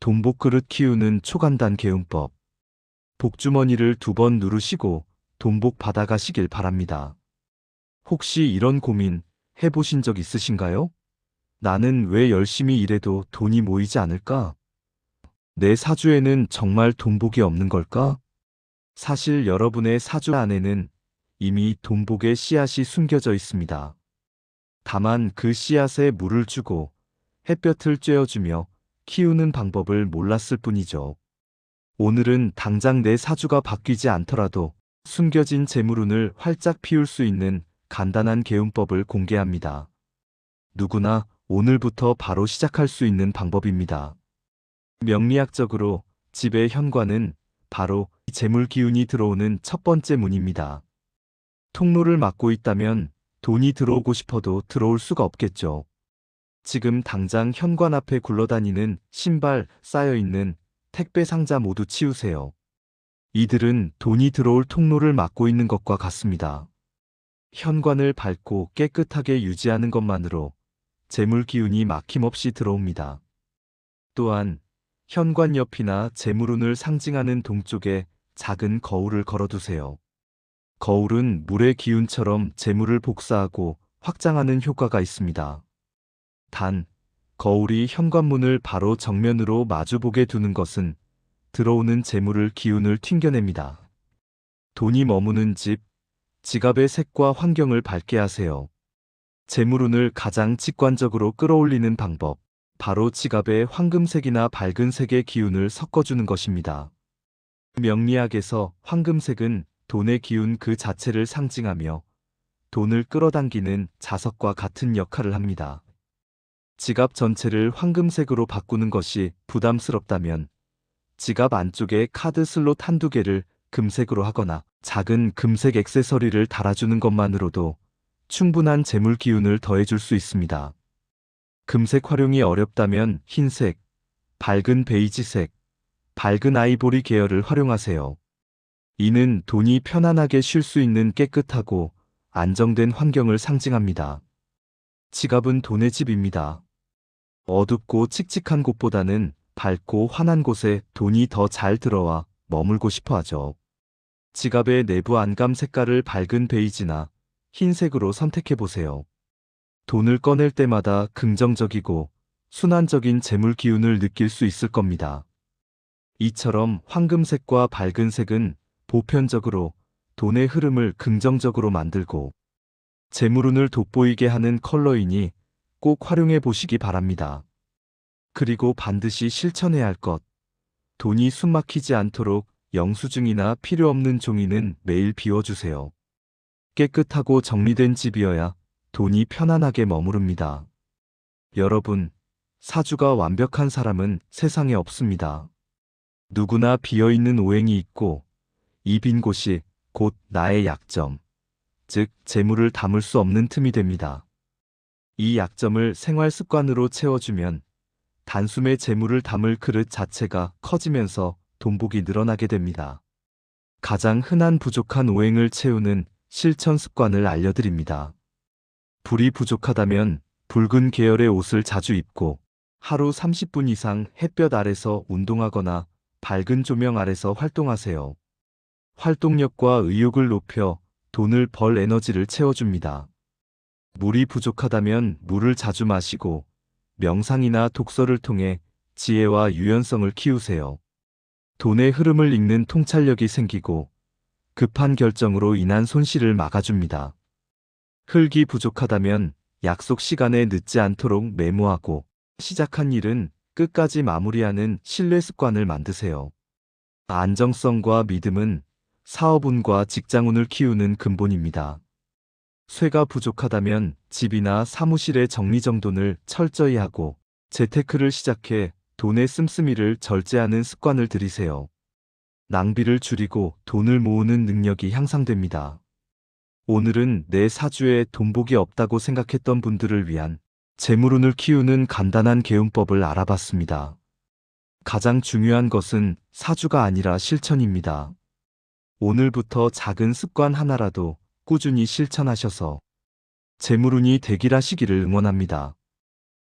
돈복그릇 키우는 초간단 개운법. 복주머니를 두 번 누르시고 돈복 받아가시길 바랍니다. 혹시 이런 고민 해보신 적 있으신가요? 나는 왜 열심히 일해도 돈이 모이지 않을까? 내 사주에는 정말 돈복이 없는 걸까? 사실 여러분의 사주 안에는 이미 돈복의 씨앗이 숨겨져 있습니다. 다만 그 씨앗에 물을 주고 햇볕을 쬐어주며 키우는 방법을 몰랐을 뿐이죠. 오늘은 당장 내 사주가 바뀌지 않더라도 숨겨진 재물운을 활짝 피울 수 있는 간단한 개운법을 공개합니다. 누구나 오늘부터 바로 시작할 수 있는 방법입니다. 명리학적으로 집의 현관은 바로 재물 기운이 들어오는 첫 번째 문입니다. 통로를 막고 있다면 돈이 들어오고 싶어도 들어올 수가 없겠죠. 지금 당장 현관 앞에 굴러다니는 신발 쌓여 있는 택배 상자 모두 치우세요. 이들은 돈이 들어올 통로를 막고 있는 것과 같습니다. 현관을 밝고 깨끗하게 유지하는 것만으로 재물 기운이 막힘없이 들어옵니다. 또한 현관 옆이나 재물운을 상징하는 동쪽에 작은 거울을 걸어두세요. 거울은 물의 기운처럼 재물을 복사하고 확장하는 효과가 있습니다. 단, 거울이 현관문을 바로 정면으로 마주보게 두는 것은 들어오는 재물을 기운을 튕겨냅니다. 돈이 머무는 집, 지갑의 색과 환경을 밝게 하세요. 재물운을 가장 직관적으로 끌어올리는 방법, 바로 지갑에 황금색이나 밝은 색의 기운을 섞어주는 것입니다. 명리학에서 황금색은 돈의 기운 그 자체를 상징하며 돈을 끌어당기는 자석과 같은 역할을 합니다. 지갑 전체를 황금색으로 바꾸는 것이 부담스럽다면 지갑 안쪽에 카드 슬롯 한두 개를 금색으로 하거나 작은 금색 액세서리를 달아주는 것만으로도 충분한 재물 기운을 더해줄 수 있습니다. 금색 활용이 어렵다면 흰색, 밝은 베이지색, 밝은 아이보리 계열을 활용하세요. 이는 돈이 편안하게 쉴 수 있는 깨끗하고 안정된 환경을 상징합니다. 지갑은 돈의 집입니다. 어둡고 칙칙한 곳보다는 밝고 환한 곳에 돈이 더 잘 들어와 머물고 싶어 하죠. 지갑의 내부 안감 색깔을 밝은 베이지나 흰색으로 선택해 보세요. 돈을 꺼낼 때마다 긍정적이고 순환적인 재물 기운을 느낄 수 있을 겁니다. 이처럼 황금색과 밝은 색은 보편적으로 돈의 흐름을 긍정적으로 만들고 재물운을 돋보이게 하는 컬러이니 꼭 활용해 보시기 바랍니다. 그리고 반드시 실천해야 할 것. 돈이 숨막히지 않도록 영수증이나 필요 없는 종이는 매일 비워주세요. 깨끗하고 정리된 집이어야 돈이 편안하게 머무릅니다. 여러분, 사주가 완벽한 사람은 세상에 없습니다. 누구나 비어있는 오행이 있고 이 빈 곳이 곧 나의 약점, 즉 재물을 담을 수 없는 틈이 됩니다. 이 약점을 생활 습관으로 채워주면 단숨에 재물을 담을 그릇 자체가 커지면서 돈복이 늘어나게 됩니다. 가장 흔한 부족한 오행을 채우는 실천 습관을 알려드립니다. 불이 부족하다면 붉은 계열의 옷을 자주 입고 하루 30분 이상 햇볕 아래서 운동하거나 밝은 조명 아래서 활동하세요. 활동력과 의욕을 높여 돈을 벌 에너지를 채워줍니다. 물이 부족하다면 물을 자주 마시고 명상이나 독서를 통해 지혜와 유연성을 키우세요. 돈의 흐름을 읽는 통찰력이 생기고 급한 결정으로 인한 손실을 막아줍니다. 흙이 부족하다면 약속 시간에 늦지 않도록 메모하고 시작한 일은 끝까지 마무리하는 신뢰 습관을 만드세요. 안정성과 믿음은 사업운과 직장운을 키우는 근본입니다. 쇠가 부족하다면 집이나 사무실의 정리정돈을 철저히 하고 재테크를 시작해 돈의 씀씀이를 절제하는 습관을 들이세요. 낭비를 줄이고 돈을 모으는 능력이 향상됩니다. 오늘은 내 사주에 돈복이 없다고 생각했던 분들을 위한 재물운을 키우는 간단한 개운법을 알아봤습니다. 가장 중요한 것은 사주가 아니라 실천입니다. 오늘부터 작은 습관 하나라도 꾸준히 실천하셔서 재물운이 되길 하시기를 응원합니다.